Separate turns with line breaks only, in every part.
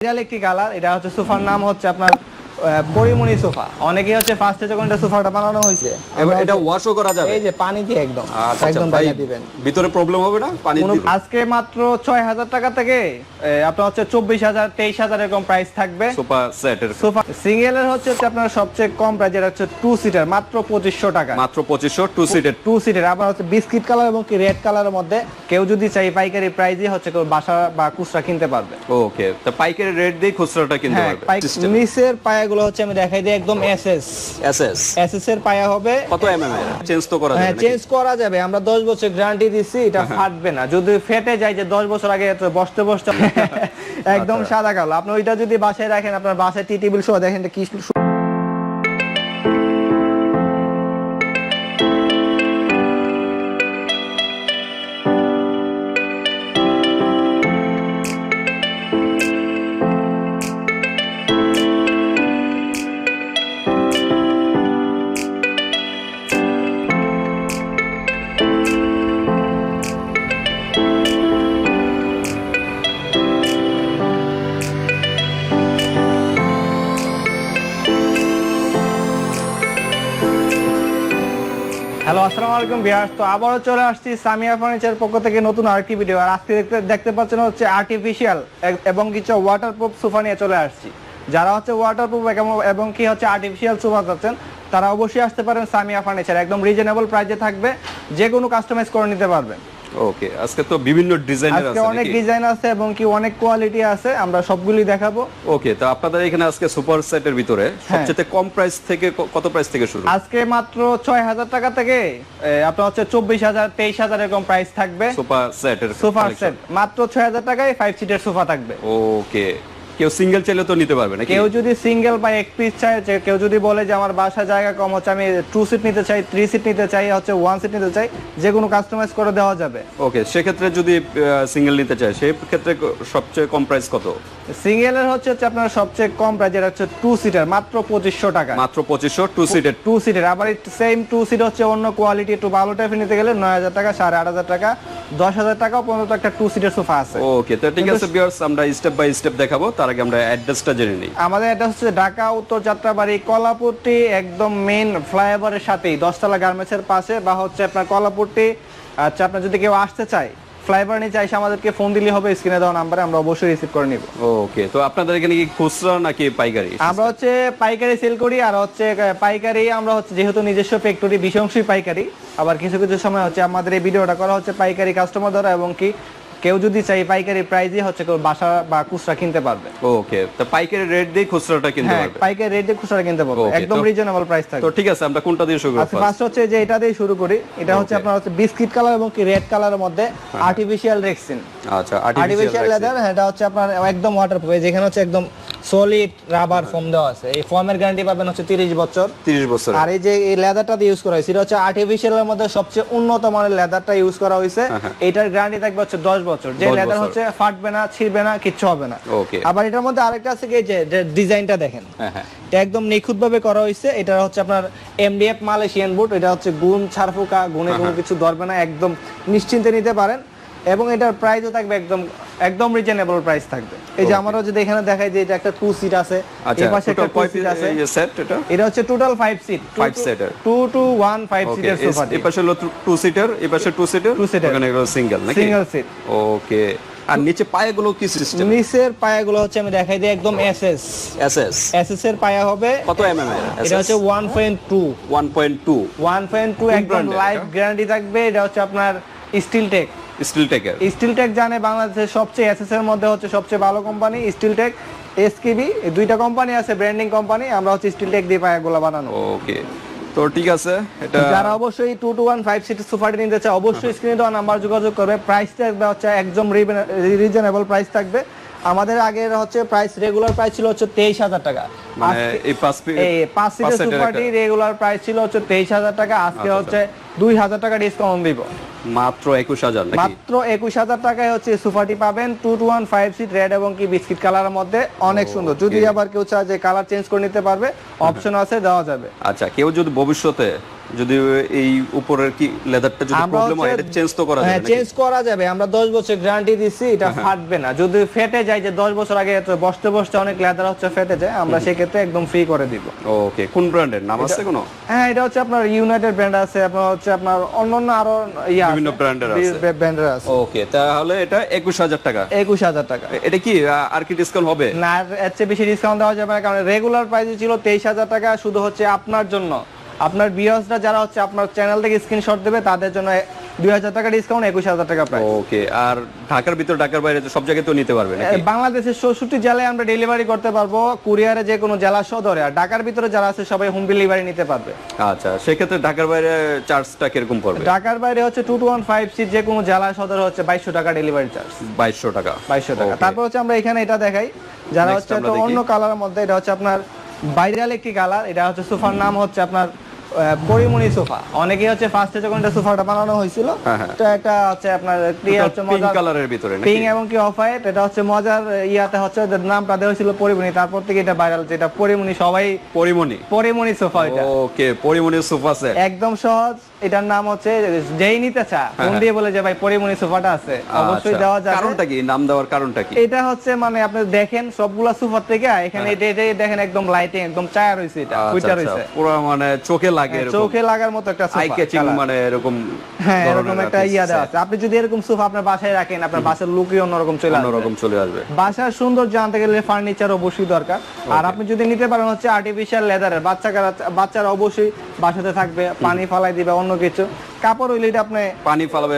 একটি কালার এটা হচ্ছে সোফার নাম হচ্ছে আপনার পরিমণি সোফা। অনেকেই হচ্ছে ফার্স্টে যখন এটা সোফাটা বানানো হয়েছে
এবার এটা ওয়াশও করা যাবে।
এই যে পানি দিয়ে একদম
আচ্ছা
একদম বাইরে দিবেন।
ভিতরে প্রবলেম হবে না? পানি
আজকে মাত্র ছয় হাজার টাকা থেকে আপনার হচ্ছে চব্বিশ হাজার তেইশ হাজার এরকম প্রাইস থাকবে।
সোফা সেটের
সোফা সিঙ্গেলের হচ্ছে হচ্ছে আপনার সবচেয়ে কম প্রাইস যেটা হচ্ছে টু সিটার মাত্র পঁচিশশো টাকা।
মাত্র পঁচিশশো টু সিটের
টু সিটের আবার হচ্ছে বিস্কিট কালার এবং কি রেড কালারের মধ্যে কেউ যদি চাই পাইকারি প্রাইসই হচ্ছে কেউ বাসা বা খুচরা কিনতে পারবে।
ওকে তো পাইকারি রেট দিয়ে খুচরাটা কিনতে
হ্যাঁ
পারবে।
নিচের পায়াগুলো হচ্ছে আমি দেখাই দিই একদম এসএস
এসএস
এসএস এর পায়া হবে
কত এমএম এর চেঞ্জ তো করা
হ্যাঁ
যাবে নাকি?
চেঞ্জ করা যাবে আমরা 10 বছর গ্যারান্টি দিছি এটা
হ্যাঁ।
ফাটবে না যদি ফেটে যায় যে 10 বছর আগে এত বসতে বসতে একদম
আচ্ছা।
সাদা কালো আপনি ওইটা যদি বাসায় রাখেন আপনার বাসায় টি টেবিল সহ দেখেন কি কি আলাইকুম বিহার তো আবারও চলে আসছি সামিয়া ফার্নিচার পক্ষ থেকে নতুন আরেকটি ভিডিও আর আজকে দেখতে দেখতে পাচ্ছেন হচ্ছে আর্টিফিশিয়াল এবং কিছু ওয়াটারপ্রুফ সোফা নিয়ে চলে আসছি। যারা হচ্ছে ওয়াটারপ্রুফ এবং কি হচ্ছে আর্টিফিশিয়াল সোফা চাচ্ছেন, তারা অবশ্যই আসতে পারেন সামিয়া ফার্নিচার। একদম রিজনেবল প্রাইসে থাকবে। যে কোনো কাস্টমাইজ করে নিতে পারবেন।
ওকে আজকে তো বিভিন্ন ডিজাইনের
আজকে
আছে
অনেক ডিজাইন আছে এবং কি অনেক কোয়ালিটি আছে আমরা সবগুলি দেখাবো।
ওকে তো আপনাদের এখানে আজকে সুপার সেটের ভিতরে
হ্যাঁ।
সবচেয়ে কম প্রাইস থেকে কত প্রাইস থেকে শুরু?
আজকে মাত্র ছয় হাজার টাকা থেকে আপনার হচ্ছে চব্বিশ হাজার তেইশ হাজার এরকম প্রাইস থাকবে
সুপার সেটের
সুপার সেট মাত্র ছয় হাজার টাকায় ফাইভ সিটের সোফা থাকবে।
ওকে কেউ সিঙ্গেল চাইলে তো নিতে পারবে নাকি?
কেউ যদি সিঙ্গেল বা এক পিস চায় যে কেউ যদি বলে যে আমার বাসা জায়গা কম হচ্ছে আমি টু সিট নিতে চাই থ্রি সিট নিতে চাই হচ্ছে ওয়ান সিট নিতে চাই যে কোনো কাস্টমাইজ করে দেওয়া যাবে।
ওকে সেক্ষেত্রে যদি সিঙ্গেল নিতে চায় সেই ক্ষেত্রে সবচেয়ে কম প্রাইস কত?
সিঙ্গেলের হচ্ছে হচ্ছে আপনার সবচেয়ে কম প্রাইস যেটা হচ্ছে টু সিটার মাত্র পঁচিশশো টাকা।
মাত্র পঁচিশশো টু সিটের
টু সিটের আবার সেম টু সিট হচ্ছে অন্য কোয়ালিটি একটু ভালো টাইপের নিতে গেলে নয় হাজার টাকা সাড়ে আট হাজার টাকা দশ হাজার টাকাও পর্যন্ত একটা টু সিটের সোফা আছে।
ওকে তো ঠিক আছে বিয়ার্স আমরা স্টেপ বাই স্টেপ দেখাবো তার আগে আমরা অ্যাড্রেসটা জেনে নিই।
আমাদের এটা হচ্ছে ঢাকা উত্তর যাত্রাবাড়ি কলাপুরটি একদম মেইন ফ্লাইওভারের সাথেই দশতলা গার্মেন্টসের পাশে বা হচ্ছে আপনার কলাপুরটি আচ্ছা আপনার যদি কেউ আসতে চায় ফ্লাইওভার নিচে এসে আমাদেরকে ফোন দিলে হবে স্ক্রিনে দেওয়া নাম্বারে আমরা অবশ্যই রিসিভ করে নিব।
ওকে তো আপনাদের এখানে কি খুচরা নাকি পাইকারি?
আমরা হচ্ছে পাইকারি সেল করি আর হচ্ছে পাইকারি আমরা হচ্ছে যেহেতু নিজস্ব ফ্যাক্টরি বেশি অংশই পাইকারি। আবার কিছু কিছু সময় হচ্ছে আমাদের এই ভিডিওটা করা হচ্ছে পাইকারি কাস্টমার দ্বারা এবং কি কেউ যদি চাই পাইকারি প্রাইজে হচ্ছে কেউ বাসা বা খুচরা কিনতে পারবে।
ওকে তো পাইকারি রেট দিয়ে খুচরাটা কিনতে
হ্যাঁ
পারবে।
পাইকারি দিয়ে খুচরা কিনতে পারবে। একদম রিজনেবল প্রাইস থাকবে।
তো ঠিক আছে আমরা কোনটা দিয়ে শুরু করব?
আচ্ছা ফার্স্ট হচ্ছে যে এটা দিয়ে শুরু করি। এটা হচ্ছে আপনার হচ্ছে বিস্কিট কালার এবং কি রেড কালারের মধ্যে আর্টিফিশিয়াল রেক্সিন
আচ্ছা
আর্টিফিশিয়াল
আর্টিফিশিয়াল
লেদার এটা হচ্ছে আপনার একদম ওয়াটারপ্রুফ যেখানে হচ্ছে একদম সলিড রাবার ফোম দেওয়া আছে। এই ফোমের গ্যারান্টি পাবেন হচ্ছে 30 বছর।
30 বছর
আর এই যে এই লেদারটা দিয়ে ইউজ করা হয়েছে এটা হচ্ছে আর্টিফিশিয়ালের মধ্যে সবচেয়ে উন্নত মানের লেদারটা ইউজ করা হয়েছে।
হ্যাঁ, হ্যাঁ।
এটার গ্যারান্টি থাকবে হচ্ছে 10 বছর। যে লেদার হচ্ছে ফাটবে না ছিড়বে না কিচ্ছু হবে না। আবার এটার মধ্যে আরেকটা আছে কি যে ডিজাইনটা দেখেন।
হ্যাঁ
এটা একদম নিখুঁত ভাবে করা হয়েছে। এটা হচ্ছে আপনার এমডিএফ মালয়েশিয়ান বুট এটা হচ্ছে গুণ ছাড়ফুকা গুণে কোনো কিছু ধরবে না একদম নিশ্চিন্তে নিতে পারেন। এবং এটার প্রাইসও থাকবে একদম একদম রিজনেবল প্রাইস থাকবে। এই যে. আমারও যদি এখানে দেখাই যে এটা একটা টু সিট আছে
আচ্ছা
এই পাশে একটা টু সিট আছে।
এটা?
এটা হচ্ছে total five seat
Five seater।
Two two one five
okay
সিটের সোফা
এই পাশে হলো টু সিটার এই পাশে টু সিটার। ওখানে হলো সিঙ্গেল নাকি?
সিঙ্গেল সিট
ওকে আর নিচে পায়াগুলো কি সিস্টেম
নিচের পায়াগুলো হচ্ছে আমি দেখাই দিই একদম এসএস
এসএস
এসএস এর পায়া হবে
কত এমএম এর?
এটা হচ্ছে one point two
1.2
one point two
কোন
একদম
brand এর
লাইফ গ্যারান্টি থাকবে এটা হচ্ছে আপনার স্টিল টেক
স্টিল টেকার
স্টিল টেক জানে বাংলাদেশের সবচেয়ে মধ্যে হচ্ছে সবচেয়ে ভালো কোম্পানি স্টিল টেক এসকেবি দুইটা কোম্পানি আছে ব্র্যান্ডিং কোম্পানি আমরা হচ্ছে স্টিল টেক দিয়ে পায়াগুলো বানানো।
ওকে তো ঠিক আছে এটা
যারা অবশ্যই two two one five seat নিতে চায় অবশ্যই স্ক্রিনে দেওয়া নাম্বার যোগাযোগ করবে। প্রাইস থাকবে হচ্ছে একদম রিজনেবল প্রাইস থাকবে। আমাদের আগের হচ্ছে প্রাইস রেগুলার প্রাইস ছিল হচ্ছে তেইশ হাজার টাকা।
মানে এই পাঁচ
সিটের সুপারটি রেগুলার প্রাইস ছিল হচ্ছে তেইশ হাজার টাকা। আজকে
আচ্ছা,
হচ্ছে দুই হাজার টাকা ডিসকাউন্ট দিব।
মাত্র একুশ হাজার
মাত্র একুশ হাজার টাকায় হচ্ছে সুফাটি পাবেন two two one five seat red এবং কি বিস্কিট কালারের মধ্যে। অনেক সুন্দর। যদি আবার কেউ চায় যে কালার চেঞ্জ করে নিতে পারবে অপশন আছে দেওয়া যাবে।
আচ্ছা কেউ যদি ভবিষ্যতে যদি এই উপরের কি লেদারটা যদি প্রবলেম হয় এটা চেঞ্জ তো করা
হ্যাঁ
যাবে
চেঞ্জ করা যাবে। আমরা 10 বছর গ্যারান্টি দিচ্ছি এটা
হ্যাঁ,
ফাটবে না। যদি ফেটে যায় যে 10 বছর আগে তো বসতে বসতে অনেক লেদার হচ্ছে ফেটে যায় আমরা সেক্ষেত্রে একদম ফ্রি করে দিব।
ওকে কোন ব্র্যান্ডের নাম আছে কোনো?
হ্যাঁ এটা হচ্ছে আপনার ইউনাইটেড ব্র্যান্ড আছে আপনার হচ্ছে আপনার অন্যান্য আরও ইয়া
বিভিন্ন brand-এর আছে।
ব্র্যান্ডের আছে।
ওকে তাহলে এটা একুশ হাজার টাকা।
একুশ হাজার টাকা।
এটা কি আর কি ডিসকাউন্ট হবে?
না এর চেয়ে বেশি ডিসকাউন্ট দেওয়া যাবে না কারণ রেগুলার প্রাইস ছিল তেইশ হাজার টাকা শুধু হচ্ছে আপনার জন্য। আপনার বিয়ার্সরা যারা হচ্ছে আপনার চ্যানেল থেকে স্ক্রিনশট দেবে তাদের জন্য দুই হাজার টাকা ডিসকাউন্ট একুশ হাজার টাকা প্রাইস
ওকে আর ঢাকার ভিতর ঢাকার বাইরে সব জায়গায় তো নিতে পারবে নাকি?
বাংলাদেশের চৌষট্টি জেলায় আমরা ডেলিভারি করতে পারব কুরিয়ারে যে কোনো জেলা সদরে। আর ঢাকার ভিতরে যারা আছে সবাই হোম ডেলিভারি নিতে পারবে।
আচ্ছা সেক্ষেত্রে ঢাকার বাইরে চার্জটা কীরকম পড়বে?
ঢাকার বাইরে হচ্ছে two two one five seat যে কোনো জেলা সদরে হচ্ছে বাইশশো টাকা ডেলিভারি চার্জ
বাইশশো টাকা।
বাইশশো টাকা। তারপর হচ্ছে আমরা এখানে এটা দেখাই। যারা হচ্ছে। অন্য কালারের মধ্যে এটা হচ্ছে আপনার ভাইরাল একটি কালার এটা হচ্ছে সোফার নাম হচ্ছে আপনার পরিমণি সোফা। অনেকেই হচ্ছে ফার্স্টে যখন এটা সোফাটা বানানো হয়েছিল
হ্যাঁ, হ্যাঁ।
তো হচ্ছে আপনার হচ্ছে
পিঙ্ক কালারের ভিতরে
এবং কি অফ হোয়াইট এটা হচ্ছে মজার ইয়াতে হচ্ছে ওদের নামটা দেওয়া হয়েছিল পরিমণি। তারপর থেকে এটা ভাইরাল যেটা পরিমণি সবাই
পরিমণি?
পরিমণি সোফা এটা।
ওকে সোফা সেট
একদম সহজ এটার নাম হচ্ছে যেই নিতে চা ফোন দিয়ে বলে যে ভাই পরিমণি সোফাটা আছে। অবশ্যই দেওয়া যাবে।
আচ্ছা। কারণটা কি? নাম দেওয়ার কারণটা কি?
এটা হচ্ছে মানে আপনি দেখেন সবগুলা সোফার থেকে এখানে এটা দেখেন একদম লাইটিং একদম চায়া রয়েছে এটা
হ্যাঁ। আচ্ছা,
ওইটা
আচ্ছা,
রয়েছে।
পুরো মানে চোখে লাগে এরকম।
চোখে লাগার মতো একটা সোফা
ক্যাচিং মানে এরকম
হ্যাঁ এরকম একটা ইয়া দেওয়া আছে। আপনি যদি এরকম সোফা আপনার বাসায় রাখেন আপনার বাসার লুকই অন্যরকম চলে আসবে।
অন্যরকম চলে আসবে।
বাসার সুন্দর জানতে গেলে ফার্নিচার অবশ্যই দরকার। আর আপনি যদি নিতে পারেন হচ্ছে আর্টিফিশিয়াল লেদারের বাচ্চা বাচ্চারা অবশ্যই বাসাতে থাকবে পানি ফালাই দিবে অন্য কিছু। কাপড় হইলে এটা আপনি
পানি ফালাবে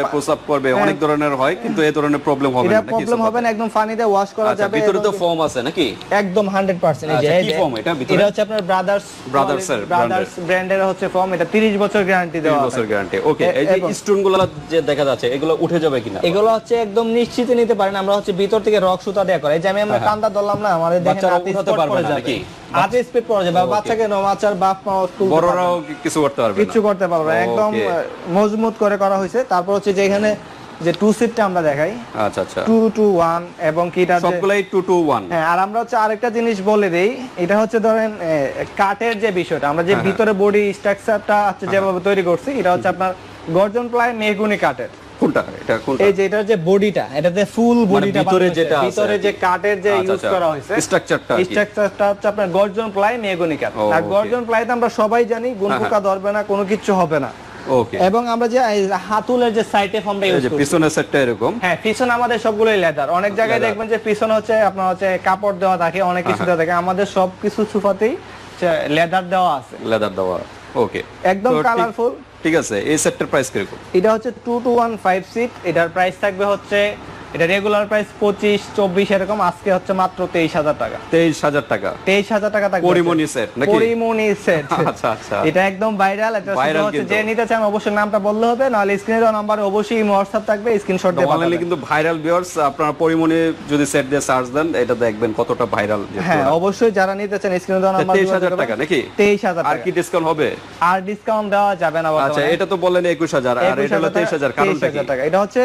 করবে অনেক ধরনের হয় কিন্তু এই ধরনের প্রবলেম হবে
হ্যাঁ।
না
প্রবলেম হবে না একদম ওয়াশ করা
আচ্ছা
যাবে
ভিতরে তো ফোম আছে নাকি?
একদম 100% এই যে
আচ্ছা, কি foam এটা ভিতরে?
এটা হচ্ছে আপনার ব্রাদার্স
Brothers এর
ব্রাদার্স ব্র্যান্ডের হচ্ছে ফর্ম এটা 30 বছর গ্যারান্টি
30 বছর গ্যারান্টি ওকে এই যে
এবং-
স্টোনগুলো যে দেখা যাচ্ছে এগুলো উঠে যাবে কিনা?
এগুলো হচ্ছে একদম নিশ্চিতে নিতে পারেন আমরা হচ্ছে ভিতর থেকে রক সুতা দেয়া করে এই যে আমি আমরা কান্দা ধরলাম না আমাদের দেখেন
উঠাতে পারবে না নাকি?
হাতে পড়ে যাবে বাচ্চাকে বাপ মা
বড়রাও কিছু করতে পারবে না।
কিচ্ছু করতে পারবে একদম মজবুত করে করা হয়েছে। তারপর হচ্ছে যে এখানে যে টু সিটটা আমরা দেখাই।
আচ্ছা আচ্ছা।
টু টু ওয়ান এবং কি এটা যে-
সবগুলাই 2 টু 1
হ্যাঁ আর আমরা হচ্ছে আরেকটা জিনিস বলে দেই। এটা হচ্ছে ধরেন কাঠের যে বিষয়টা আমরা
হ্যাঁ,
যে ভিতরে বডি স্ট্রাকচারটা হচ্ছে যেভাবে তৈরি করছি এটা হচ্ছে আপনার গর্জন প্লাই মেহগুনি কাঠের।
কোনটা? এটা কোনটা?
এই যে এটার যে বডিটা এটাতে ফুল বডিটা
মানে ভিতরে যেটা
ভিতরে যে কাঠের যে
আচ্ছা,
ইউজ
আচ্ছা।
করা হয়েছে
কি।
স্ট্রাকচারটা হচ্ছে আপনার গর্জন প্লাই কাঠ। আর.
হ্যাঁ,
গর্জন প্লাইতে আমরা সবাই জানি গুণপোকা ধরবে না কোনো কিচ্ছু হবে না।
ওকে
এবং আমরা যে হাতুলের যে সাইটে ফর্মটা ইউজ করি
পিছনের সেটটা এরকম?
হ্যাঁ পিছনে আমাদের সবগুলোই লেদার অনেক জায়গায় দেখবেন যে পিছনে হচ্ছে আপনার হচ্ছে কাপড় দেওয়া থাকে অনেক কিছু দেওয়া থাকে। আমাদের সব কিছু সুফাতেই লেদার দেওয়া আছে।
লেদার দেওয়া। ওকে
একদম কালারফুল
ঠিক আছে, এই সেটটার প্রাইস কীরকম?
এটা হচ্ছে two two one five seat এটার প্রাইস থাকবে হচ্ছে এটা রেগুলার প্রাইস পঁচিশ চব্বিশ এরকম আজকে হচ্ছে মাত্র তেইশ হাজার টাকা।
তেইশ হাজার টাকা।
তেইশ হাজার টাকা থাকবে
পরিমণি নাকি?
পরিমণি সেট
আচ্ছা আচ্ছা।
এটা একদম ভাইরাল এটা হচ্ছে যে নিতে চান অবশ্যই নামটা বললে হবে নাহলে স্ক্রিনে দেওয়া নাম্বারে অবশ্যই হোয়াটসঅ্যাপ থাকবে স্ক্রিনশট দিয়ে পাঠাবেন।
কিন্তু ভাইরাল ভিউয়ার্স আপনারা পরিমণি যদি সেট দিয়ে সার্চ দেন এটা দেখবেন কতটা ভাইরাল
হ্যাঁ অবশ্যই যারা নিতে চান স্ক্রিনে দেওয়া নাম্বার
তেইশ হাজার টাকা নাকি?
তেইশ হাজার
আর কি ডিসকাউন্ট হবে?
আর ডিসকাউন্ট দেওয়া যাবে না
আচ্ছা এটা তো বললেন একুশ হাজার আর এটা হলো তেইশ হাজার কারণটা কি?
23,000 টাকা। এটা হচ্ছে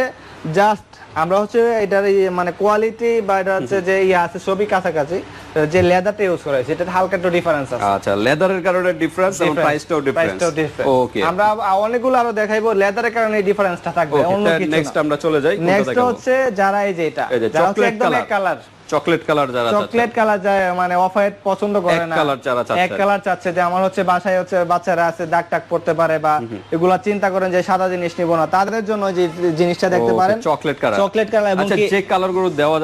জাস্ট আমরা হচ্ছে এটার মানে কোয়ালিটি বা এটা হচ্ছে যে ইয়ে আছে সবই কাছাকাছি যে লেদারটা ইউজ করা হয়েছে এটা হালকা একটু ডিফারেন্স আছে।
আচ্ছা লেদারের কারণে ডিফারেন্স এবং প্রাইসটাও ডিফারেন্স। ওকে
আমরা অনেকগুলো আরও দেখাইবো লেদারের কারণে এই ডিফারেন্সটা থাকবে অন্য কিছু
নেক্সট আমরা চলে যাই
নেক্সট হচ্ছে যারা এই যে এটা যারা একদম এক কালার
চকলেট কালার যারা
চকলেট কালার যায় মানে অফ হোয়াইট পছন্দ করে
এক
না।
colour যারা চাচ্ছে।
এক কালার চাচ্ছে যে আমার হচ্ছে বাসায় হচ্ছে বাচ্চারা আছে দাগ টাক পড়তে পারে বা এগুলা চিন্তা করেন যে সাদা জিনিস নিব না। তাদের জন্য যে জিনিসটা দেখতে পারেন
চকলেট কালার।
চকলেট কালার এবং
আচ্ছা
কি-
যে কালারগুলো দেওয়া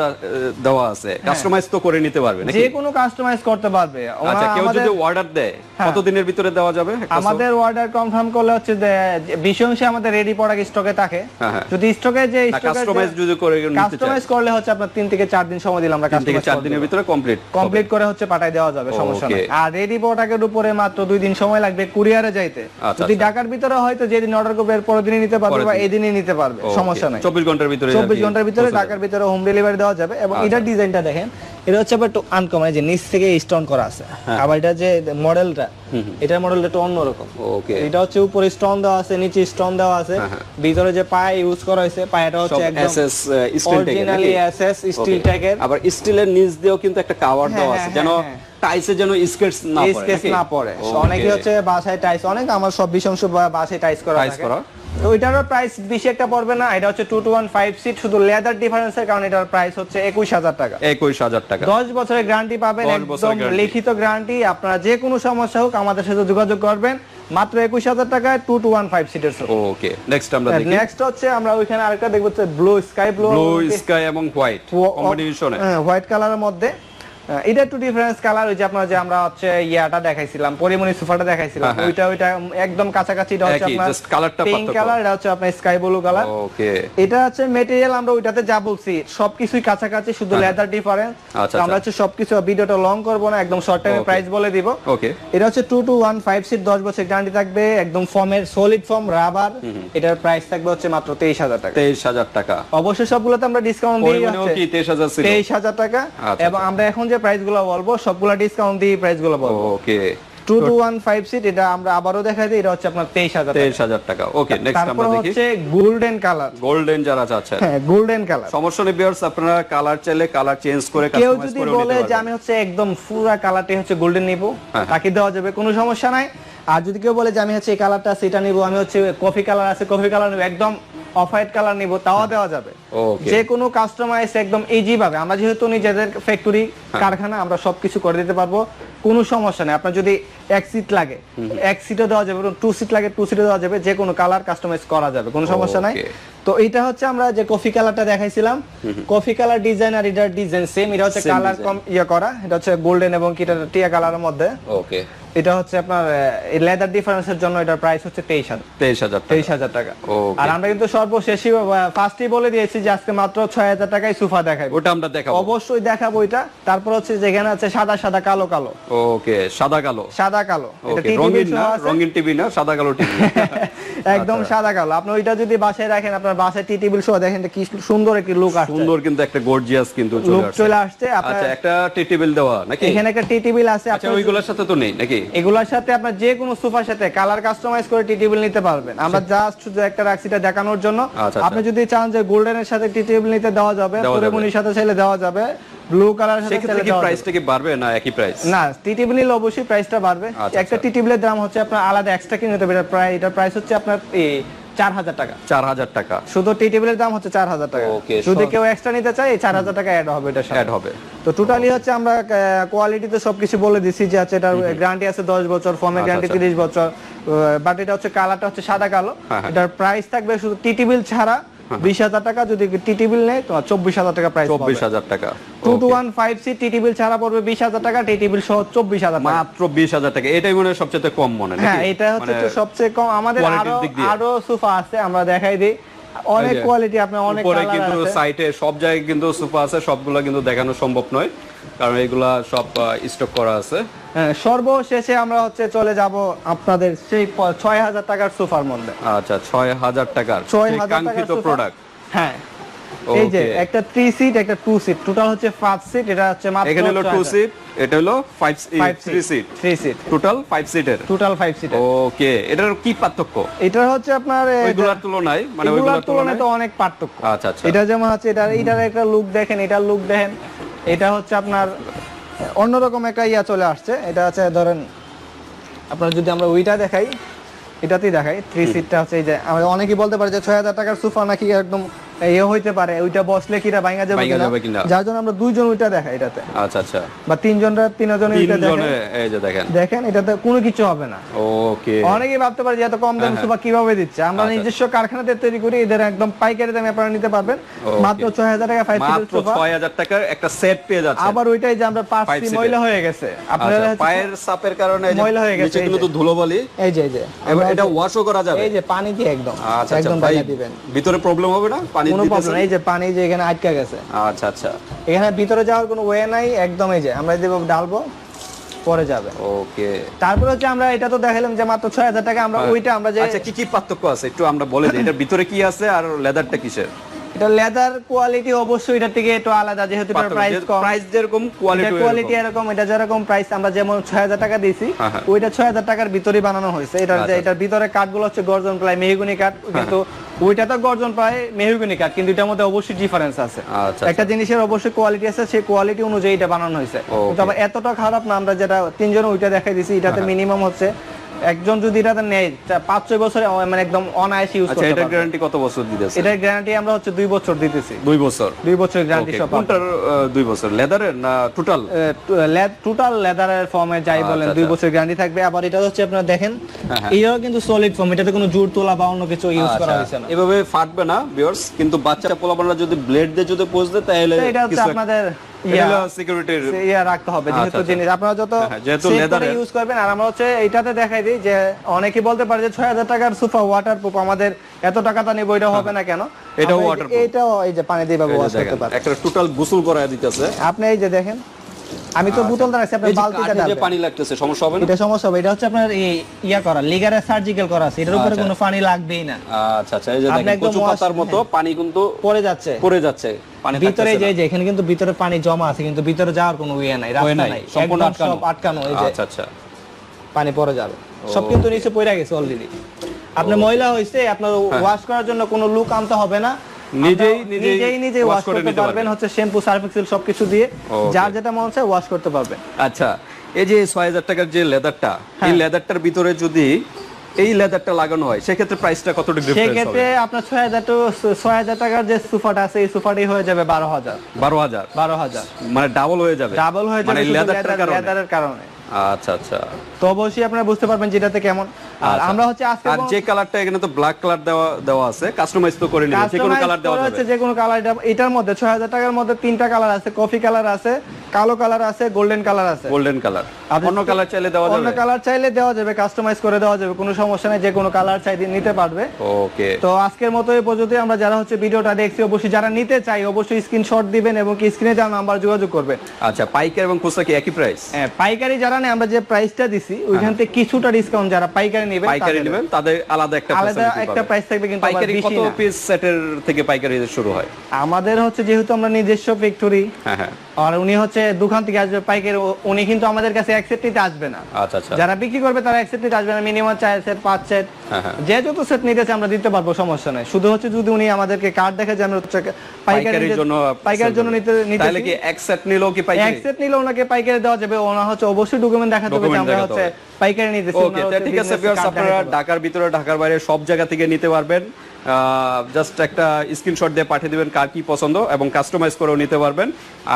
দেওয়া আছে কাস্টমাইজ তো করে নিতে পারবে নাকি?
যে কোনো কাস্টমাইজ করতে পারবে।
আচ্ছা কেউ
আমাদের-
যদি অর্ডার দেয়
হ্যাঁ।
কতদিনের ভিতরে দেওয়া যাবে?
আমাদের অর্ডার কনফার্ম করলে হচ্ছে যে বিশ অংশে আমাদের রেডি প্রোডাক্ট স্টকে থাকে।
হ্যাঁ, হ্যাঁ।
যদি স্টকে যে
কাস্টমাইজ যদি করে নিতে চায়।
কাস্টমাইজ করলে হচ্ছে আপনার তিন থেকে চার দিন সময় দিলাম আমরা
তিন থেকে
কাস্টমাইজ
দিনের ভিতরে কমপ্লিট
কমপ্লিট করে হচ্ছে পাঠাই দেওয়া যাবে সমস্যা
Okay.
আর রেডি প্রোডাক্টের উপরে মাত্র দুই দিন সময় লাগবে কুরিয়ারে যাইতে।
আচ্ছা,
যদি
আচ্ছা।
ঢাকার ভিতরে হয়তো যেদিন অর্ডার করবে এর পরের দিনই নিতে পারবে বা। এদিনই নিতে পারবে। সমস্যা নাই।
চব্বিশ ঘণ্টার ভিতরে
চব্বিশ
আর কি
ঘণ্টার ভিতরে ঢাকার ভিতরে হোম ডেলিভারি দেওয়া যাবে এবং
আচ্ছা।
এটার ডিজাইনটা দেখেন। এটা হচ্ছে আবার একটু আনকমন যে নিচ থেকে স্টোন করা আছে।
হ্যাঁ।
আবার এটা যে মডেলটা এটার মডেলটা একটু অন্যরকম।
ওকে
এটা হচ্ছে উপরে স্টোন দেওয়া আছে নিচে স্টোন দেওয়া আছে।
হ্যাঁ, হ্যাঁ।
ভিতরে যে পায়ে ইউজ করা হয়েছে পায়েটা হচ্ছে একদম
SS steel
originally SS steel ট্যাগের
আবার স্টিলের নিচ দিয়েও কিন্তু একটা কাভার দেওয়া আছে যেন টাইসে যেন স্কেটস না পড়ে নাকি?
না পড়ে। অনেকে হচ্ছে বাসায় টাইস অনেক আমার সব বিশ অংশ বাসায় টাইস করা থাকে।
করা।
তো ওইটারও প্রাইস বেশি একটা পড়বে না এটা হচ্ছে two two one five seat শুধু লেদার ডিফারেন্সের কারণে এটার প্রাইস হচ্ছে একুশ হাজার টাকা।
একুশ হাজার টাকা।
দশ বছরের গ্যারান্টি পাবেন একদম লিখিত গ্যারান্টি আপনারা যে কোনো সমস্যা হোক আমাদের সাথে যোগাযোগ করবেন। মাত্র একুশ হাজার টাকায় টু টু ওয়ান ফাইভ সিটের
ওকে নেক্সট আমরা দেখি।
নেক্সট হচ্ছে আমরা ওইখানে আরেকটা দেখব blue sky blue
blue sky এবং হোয়াইট কম্বিনেশনে
হোয়াইট কালারের মধ্যে। এটা একটু ডিফারেন্স কালার ওই যে আপনার যে আমরা হচ্ছে ইয়াটা দেখাইছিলাম পরিমণি সোফাটা দেখাইছিলাম
হ্যাঁ, হ্যাঁ।
ওইটা ওইটা একদম কাছাকাছি এটা হচ্ছে আপনার
colourটা
পিঙ্ক কালার এটা হচ্ছে আপনার স্কাই ব্লু কালার
ওকে
এটা হচ্ছে আমরা ওইটাতে যা বলছি সবকিছুই কাছাকাছি শুধু লেদার ডিফারেন্স
হ্যাঁ। আচ্ছা,
আমরা হচ্ছে সবকিছু ভিডিওটা লং করব না একদম শর্ট টাইমে প্রাইস বলে দিব।
ওকে
এটা হচ্ছে two two one five seat দশ বছর গ্যারান্টি থাকবে একদম ফর্মের সলিড ফর্ম রাবার এটার প্রাইস থাকবে হচ্ছে মাত্র তেইশ হাজার টাকা।
তেইশ হাজার টাকা।
অবশ্যই সবগুলোতে আমরা ডিসকাউন্ট দিয়ে
পরিমাণেও কি তেইশ হাজার ছিল?
তেইশ হাজার টাকা।
আচ্ছা,
এবং আমরা এখন যে প্রাইসগুলো বলব সবগুলা ডিসকাউন্ট দিয়ে প্রাইসগুলো বলব
okay
two two one five seat এটা আমরা আবারও দেখা দিই এটা হচ্ছে আপনার তেইশ হাজার
তেইশ হাজার টাকা। ওকে নেক্সট আমরা দেখি।
হচ্ছে গোল্ডেন কালার
গোল্ডেন যারা চাচ্ছেন।
হ্যাঁ গোল্ডেন কালার
সমস্যা নেই আপনারা কালার চাইলে কালার চেঞ্জ করে
কেউ যদি বলে যে আমি হচ্ছে একদম পুরা কালারটাই হচ্ছে গোল্ডেন নিবো
হ্যাঁ।
তাকে দেওয়া যাবে কোনো সমস্যা নাই। আর যদি কেউ বলে যে আমি হচ্ছে এই কালারটা সেটা নিবো আমি হচ্ছে কফি কালার আছে কফি কালার নিবো একদম অফ হোয়াইট কালার নিবো তাও দেওয়া যাবে। যে কোনো কাস্টমাইজ একদম ইজি ভাবে। আমরা যেহেতু নিজেদের ফ্যাক্টরি
হ্যাঁ।
কারখানা আমরা সবকিছু করে দিতে পারব কোনো সমস্যা নেই। আপনার যদি এক সিট লাগে এক সিটও দেওয়া যাবে টু সিট লাগে টু সিটও দেওয়া যাবে যে কোনো কালার কাস্টমাইজ করা যাবে কোনো সমস্যা নাই। তো এটা হচ্ছে আমরা যে কফি কালারটা দেখাইছিলাম কফি কালার ডিজাইন আর এটার ডিজাইন সেম এটা হচ্ছে কালার কম ইয়ে করা এটা হচ্ছে গোল্ডেন এবং কি এটা টিয়া কালারের মধ্যে।
ওকে
এটা হচ্ছে আপনার লেদার ডিফারেন্সের জন্য এটার প্রাইস হচ্ছে তেইশ হাজার।
তেইশ হাজার টাকা।
তেইশ হাজার টাকা। আর আমরা কিন্তু সর্বশেষই ফার্স্টই বলে দিয়েছি যে আজকে মাত্র ছয় হাজার টাকায় সোফা দেখাই।
ওটা আমরা দেখাবো।
অবশ্যই দেখাবো এটা। তারপর হচ্ছে যেখানে আছে সাদা সাদা কালো কালো।
ওকে সাদা কালো।
সাদা কালো। এটা
রঙিন না রঙিন টিভি না সাদা কালো টিভি
একদম সাদা কালো। আপনি ওইটা যদি বাসায় রাখেন আপনার বাসায় টি টিভি সহ দেখেন কি সুন্দর একটি লুক আসছে।
সুন্দর কিন্তু একটা গর্জিয়াস কিন্তু চলে
লুক চলে আসছে।
আচ্ছা একটা টি টেবিল দেওয়া নাকি?
এখানে একটা টি টেবিল আছে
আচ্ছা ওইগুলোর সাথে তো নেই নাকি?
এগুলোর সাথে আপনার যে কোনো সোফার সাথে কালার কাস্টমাইজ করে টি টেবিল নিতে পারবেন। আমরা জাস্ট শুধু একটা রাখছি এটা দেখানোর জন্য।
আচ্ছা,
আপনি যদি চান যে গোল্ডেনের সাথে টি টেবিল নিতে দেওয়া যাবে
দেওয়া যাবে।
পুরোমনির সাথে চাইলে দেওয়া যাবে। ব্লু
সেক্ষেত্রে কি প্রাইসটা কি বাড়বে না একই প্রাইস
না নিলে অবশ্যই প্রাইসটা বাড়বে।
আচ্ছা,
একটা
আচ্ছা।
টি দাম হচ্ছে আপনার আলাদা এক্সট্রা কিনে নিতে হবে। এটা প্রায় এটার প্রাইস হচ্ছে আপনার চার হাজার টাকা।
চার হাজার টাকা।
শুধু টি টেবিলের দাম হচ্ছে চার হাজার টাকা। যদি কেউ এক্সট্রা নিতে চায় এই চার হাজার টাকা অ্যাড হবে এটা
অ্যাড হবে।
তো টোটালি হচ্ছে আমরা কোয়ালিটিতে সবকিছু বলে দিছি যে আছে এটার গ্যারান্টি আছে দশ বছর ফর্মের গ্যারান্টি
আচ্ছা।
তিরিশ বছর। বাট এটা হচ্ছে কালারটা হচ্ছে সাদা কালো।
হ্যাঁ, হ্যাঁ।
এটার প্রাইস থাকবে শুধু টি বিল ছাড়া বিশ হাজার টাকা যদি টি নেই তোমার চব্বিশ হাজার টাকা প্রাইস
চব্বিশ হাজার টাকা
two two one five seat ছাড়া পড়বে বিশ হাজার টাকা টি সহ চব্বিশ হাজার
মাত্র বিশ হাজার টাকা এটাই মনে হয় সবচেয়ে কম মনে?
হ্যাঁ এটা হচ্ছে
মানে
সবচেয়ে কম। আমাদের আরও সোফা আছে আমরা দেখাই দিই। অনেক কোয়ালিটি আপনি অনেক কালার
কিন্তু সাইটে সব জায়গায় কিন্তু সোফা আছে সবগুলো কিন্তু দেখানো সম্ভব নয়। কারণ এগুলা সব স্টক করা আছে।
হ্যাঁ, সর্বশেষে আমরা হচ্ছে চলে যাব আপনাদের সেই ছয় হাজার টাকার সোফার মধ্যে।
আচ্ছা ছয় হাজার টাকার
ছয় হাজার টাকার
কাঙ্ক্ষিত প্রোডাক্ট
হ্যাঁ এই যে একটা থ্রি সিট একটা টু সিট টোটাল হচ্ছে পাঁচ সিট এটা হচ্ছে মাত্র
এখানে হলো টু সিট এটা হলো five three seat
three seat
total five সিটের
টোটাল ফাইভ সিট
ওকে এটার কি পার্থক্য?
এটা হচ্ছে আপনার
তুলনায় মানে ওইগুলার
তুলনায়? তো অনেক পার্থক্য।
আচ্ছা আচ্ছা।
এটা যেমন হচ্ছে এটা এটার একটা লুক দেখেন এটার লুক দেখেন এটা হচ্ছে আপনার অন্যরকম একটা ইয়া চলে আসছে। এটা আছে ধরেন আপনার যদি আমরা ওইটা দেখাই এটাতেই দেখাই থ্রি সিটটা হচ্ছে এই যে আমরা অনেকেই বলতে পারে যে ছয় হাজার টাকার সোফা নাকি একদম ইয়ে হইতে পারে ওইটা বসলে কিরা ভাঙা যাবে কিনা। যার জন্য আমরা দুইজন ওইটা দেখাই এটাতে।
আচ্ছা আচ্ছা।
বা তিনজনরা তিনজন ওইটা দেখেন।
এই যে দেখেন।
দেখেন এটাতে কোনো কিছু হবে না।
ওকে।
অনেকেই ভাবতে পারে যে এত কম দামে সোফা কীভাবে দিচ্ছে? আমরা
আচ্ছা।
নিজস্ব কারখানাতে তৈরি করি এদের একদম পাইকারি দামে আপনারা নিতে পারবেন। মাত্র ছয় হাজার টাকা ফাইভ সিটের
মাত্র
সোফা
ছয় হাজার টাকার একটা সেট পেয়ে যাচ্ছে।
আবার ওইটাই যে আমরা পাঁচটি ময়লা হয়ে গেছে। আপনারা
আচ্ছা, পায়ের সাপের কারণে এই
ময়লা হয়ে গেছে,
কিন্তু তো ধুলোবালি।
এই যে এই যে।
এবার এটা ওয়াশও করা যাবে।
এই যে পানি দিয়ে একদম।
আচ্ছা আচ্ছা
একদম
ভাই
দিবেন।
ভিতরে প্রবলেম হবে না? পানি
কোনো প্রবলেম এই যে পানি যে এখানে আটকা গেছে।
আচ্ছা আচ্ছা।
এখানে ভিতরে যাওয়ার কোনো ওয়ে নাই একদম এই যে আমরা দেবো ডালবো পরে যাবে।
ওকে।
তারপর হচ্ছে আমরা এটা তো দেখালাম যে মাত্র ছয় হাজার টাকা আমরা ওইটা আমরা যে
আচ্ছা কি কি পার্থক্য আছে? একটু আমরা বলে দিই এটার ভিতরে কি আছে আর লেদারটা কিসের?
এটা লেদার কোয়ালিটি অবশ্যই এটার থেকে একটু আলাদা যেহেতু প্রাইস কম।
প্রাইস যেরকম কোয়ালিটি
কোয়ালিটি এরকম এটা যেরকম প্রাইস আমরা যেমন ছয় হাজার টাকা দিয়েছি
হ্যাঁ, হ্যাঁ।
ওইটা ছয় হাজার টাকার ভিতরে বানানো হয়েছে। এটার
আচ্ছা।
এটার ভিতরে কাঠগুলো হচ্ছে গর্জন মেহগুনি কাঠ কিন্তু ওইটা তো গর্জন প্রায় মেহগুনি কাঠ কিন্তু এটার মধ্যে অবশ্যই ডিফারেন্স আছে।
আচ্ছা,
একটা জিনিসের অবশ্যই কোয়ালিটি আছে সেই কোয়ালিটি অনুযায়ী এটা বানানো হয়েছে. কিন্তু আবার এতটা খারাপ না আমরা যেটা তিনজন ওইটা দেখাই দিছি এটাতে
হ্যাঁ,
মিনিমাম হচ্ছে একজন যদি এটাতে নেয় পাঁচ ছয় বছরে মানে একদম অনায়াসে ইউজ
আচ্ছা
করতে
এটা গ্যারান্টি কত বছর দিতেছে
এটার গ্যারান্টি আমরা হচ্ছে দুই বছর দিতেছি।
দুই বছর?
দুই বছরের গ্যারান্টি সব
কোনটার দুই বছর? লেদারের না টোটাল
টোটাল লেদারের ফর্মে যাই
আচ্ছা,
বলেন
আচ্ছা।
দুই বছর গ্যারান্টি থাকবে। আবার এটা হচ্ছে আপনারা দেখেন
হ্যাঁ, হ্যাঁ।
এটাও কিন্তু সলিড ফর্ম এটাতে কোনো জোর তোলা বা অন্য কিছু ইউজ করা হয়েছে না।
আচ্ছা, এভাবে ফাটবে না ভিউয়ার্স কিন্তু বাচ্চা পোলাপানরা যদি ব্লেড দিয়ে যদি পোজ দেয় তাহলে
এটা হচ্ছে আপনাদের
এটা
ইয়া রাখতে হবে
আচ্ছা,
যেহেতু
আচ্ছা।
জিনিস আপনারা যত
হ্যাঁ,
ইউজ করবেন আর আমরা হচ্ছে এটাতে দেখাই দিই যে অনেকে বলতে পারে যে ছয় হাজার টাকার সোফা ওয়াটার প্রুফ আমাদের এত টাকাটা নেব এটা হবে না কেন?
এটাও
এই যে- এটাও এই যে পানি দিয়ে ব্যবহার করতে
একটা টোটাল গোসল করায় দিতেছে।
আপনি এই যে দেখেন আমি তো বোতল দাঁড়াচ্ছি আপনি।
এই যে
বালতিটা
কাঠে পানি লাগতেছে সমস্যা হবে না?
এটা সমস্যা হবে এটা হচ্ছে আপনার এই ইয়া করা লিগারে সার্জিক্যাল করা আছে এটার উপরে
আচ্ছা।
কোনো পানি লাগবেই না।
আচ্ছা আচ্ছা এই যে দেখেন কচু পাতার মতো পানি কিন্তু
পড়ে যাচ্ছে।
পড়ে যাচ্ছে পানি
ভিতরে যে যে এখানে কিন্তু ভিতরে পানি জমা আছে কিন্তু ভিতরে যাওয়ার কোনো ইয়ে নাই রাস্তা
নাই, সম্পূর্ণ আটকানো।
আটকানো এই যে
আচ্ছা আচ্ছা।
পানি পড়ে যাবে। সব কিন্তু নিচে পড়ে গেছে অলরেডি আপনার ময়লা হইছে আপনার ওয়াশ করার জন্য কোনো লুক আনতে হবে না।
হ্যাঁ। নিজেই- নিজেই
নিজেই ওয়াশ করতে পারবেন। হচ্ছে শ্যাম্পু সার্ফ এক্সেল সবকিছু দিয়ে। যার যেটা মন চায় ওয়াশ করতে পারবেন।
আচ্ছা এই যে ছয় হাজার টাকার যে লেদারটা
হ্যাঁ।
এই লেদারটার ভিতরে যদি এই লেদারটা লাগানো হয় সেক্ষেত্রে প্রাইসটা কত ডিফারেন্স
সেক্ষেত্রে আপনার ছয় হাজার টু ছয় হাজার টাকার যে সোফাটা আছে এই সোফাটি হয়ে যাবে বারো হাজার।
বারো হাজার?
বারো হাজার।
মানে ডাবল হয়ে যাবে।
ডাবল হয়ে
মানে
যাবে
লেদারটার কারণে?
লেদারের কারণে।
আচ্ছা আচ্ছা।
তো অবশ্যই আপনারা বুঝতে পারবেন যেটাতে কেমন। আর
আচ্ছা।
আমরা হচ্ছে আজকে
আর যে কালারটা এখানে তো ব্ল্যাক কালার দেওয়া দেওয়া আছে কাস্টমাইজ তো করে নিবে যে কোনো কালার দেওয়া যাবে।
যে কোনো কালার এটার মধ্যে ছয় হাজার টাকার মধ্যে তিনটা কালার আছে কফি কালার আছে কালো কালার আছে গোল্ডেন কালার আছে।
গোল্ডেন কালার অন্য কালার চাইলে দেওয়া
অন্য কালার চাইলে দেওয়া যাবে কাস্টমাইজ করে দেওয়া যাবে কোনো সমস্যা নেই যে কোনো কালার চাই নিতে পারবে।
ওকে
তো আজকের মতো এই পর্যন্ত আমরা যারা হচ্ছে ভিডিওটা দেখছি অবশ্যই যারা নিতে চাই অবশ্যই স্ক্রিনশট দিবেন এবং স্ক্রিনে যাওয়ার নাম্বার যোগাযোগ করবেন।
আচ্ছা পাইকার এবং খুচরা কি একই প্রাইস
হ্যাঁ, পাইকারি যারা নেই আমরা যে প্রাইসটা দিছি ওইখান থেকে কিছুটা ডিসকাউন্ট যারা পাইকারি নেবেন
পাইকারি নেবেন তাদের আলাদা একটা
আলাদা একটা প্রাইস থাকবে কিন্তু
পাইকারি কত পিস সেটের থেকে পাইকারি শুরু হয়?
আমাদের হচ্ছে যেহেতু আমরা নিজস্ব ফ্যাক্টরি
হ্যাঁ হ্যাঁ।
আর উনি হচ্ছে দোকান থেকে আসবে পাইকারি উনি কিন্তু আমাদের কাছে অ্যাকসেপ্ট নিতে আসবে না।
আচ্ছা আচ্ছা।
যারা বিক্রি করবে তারা অ্যাকসেপ্ট নিতে আসবে না মিনিমাম চার সেট পাঁচ সেট
হ্যাঁ, হ্যাঁ।
যে যত সেট নিতেছে আমরা দিতে পারব সমস্যা নাই। শুধু হচ্ছে যদি উনি আমাদেরকে কার্ড দেখে যে আমরা হচ্ছে পাইকারি
পাইকারির জন্য
পাইকারির জন্য নিতে নিতে
তাহলে কি এক সেট নিলেও কি পাইকারি?
অ্যাকসেপ্ট নিলে ওনাকে পাইকারি দেওয়া যাবে ওনা হচ্ছে অবশ্যই ডকুমেন্ট দেখাতে হবে আমরা হচ্ছে পাইকারি নিতেছি
ওকে
ওনারা
তা
হচ্ছে
ঠিক আছে ভিউয়ার্স আপনারা ঢাকার ভিতরে ঢাকার বাইরে সব জায়গা থেকে নিতে পারবেন। জাস্ট একটা স্ক্রিনশট দিয়ে পাঠিয়ে দিবেন কার কি পছন্দ এবং কাস্টমাইজ করেও নিতে পারবেন।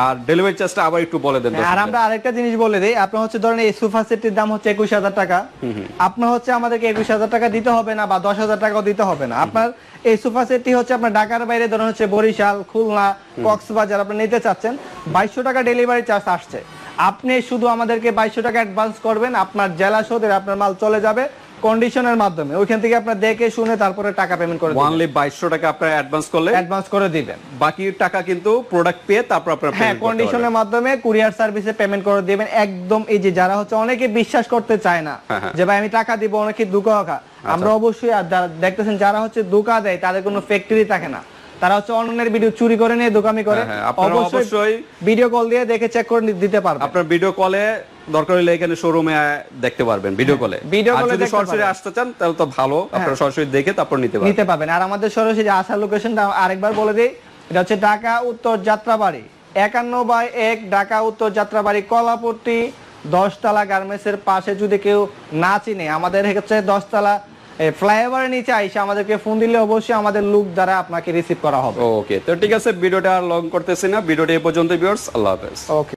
আর ডেলিভারি চার্জটা আবার একটু বলে দেন
হ্যাঁ, আর আমরা আরেকটা জিনিস বলে দিই আপনার হচ্ছে ধরেন এই সোফা সেটটির দাম হচ্ছে একুশ হাজার টাকা। আপনার হচ্ছে আমাদেরকে একুশ হাজার টাকা দিতে হবে না বা দশ হাজার টাকাও দিতে হবে না। আপনার এই সোফা সেটটি হচ্ছে আপনার ঢাকার বাইরে ধরেন হচ্ছে বরিশাল খুলনা কক্সবাজার আপনি নিতে চাচ্ছেন বাইশশো টাকা ডেলিভারি চার্জ আসছে। আপনি শুধু আমাদেরকে বাইশশো টাকা অ্যাডভান্স করবেন আপনার জেলা সদরে আপনার মাল চলে যাবে কন্ডিশনের মাধ্যমে। ওইখান থেকে আপনার দেখে শুনে তারপরে টাকা পেমেন্ট করে
ওয়ানলি বাইশশো টাকা আপনার অ্যাডভান্স করলে
অ্যাডভান্স করে দিবেন।
বাকি টাকা কিন্তু প্রোডাক্ট পেয়ে তারপর আপনার
হ্যাঁ কন্ডিশনের মাধ্যমে কুরিয়ার সার্ভিসে পেমেন্ট করে দিবেন। একদম এই যে যারা হচ্ছে অনেকে বিশ্বাস করতে চায় না
হ্যাঁ, হ্যাঁ।
যে ভাই আমি টাকা দিব অনেকে দুকা খা আমরা অবশ্যই আর দেখতেছেন যারা হচ্ছে দুকা দেয় তাদের কোনো ফ্যাক্টরি থাকে না। তারা হচ্ছে অন্যের ভিডিও চুরি করে নিয়ে দোকামি করে।
হ্যাঁ, হ্যাঁ, অবশ্যই
ভিডিও কল দিয়ে দেখে চেক করে দিতে পারবে।
আপনার ভিডিও কলে দরকার হলে এখানে শোরুমে দেখতে পারবেন ভিডিও কলে
call এ।
যদি সরাসরি আসতে চান তাহলে তো ভালো আপনারা সরাসরি দেখে তারপর নিতে পারবেন।
নিতে পারবেন। আর আমাদের সরাসরি আসার লোকেশনটা আরেকবার বলে দিই এটা হচ্ছে ঢাকা উত্তর যাত্রাবাড়ি একান্ন বাই এক ঢাকা উত্তর যাত্রাবাড়ি কলাপট্টি দশতলা গার্মেন্টসের পাশে যদি কেউ না চিনে আমাদের হচ্ছে দশতলা ফ্লাইওভারের নিচে আইসে আমাদেরকে ফোন দিলে অবশ্যই আমাদের লুক দ্বারা আপনাকে রিসিভ করা হবে।
ওকে তো ঠিক আছে ভিডিওটা আর লং করতেছি না। ভিডিওটা এই পর্যন্ত ভিউয়ার্স আল্লাহ হাফেজ।
ওকে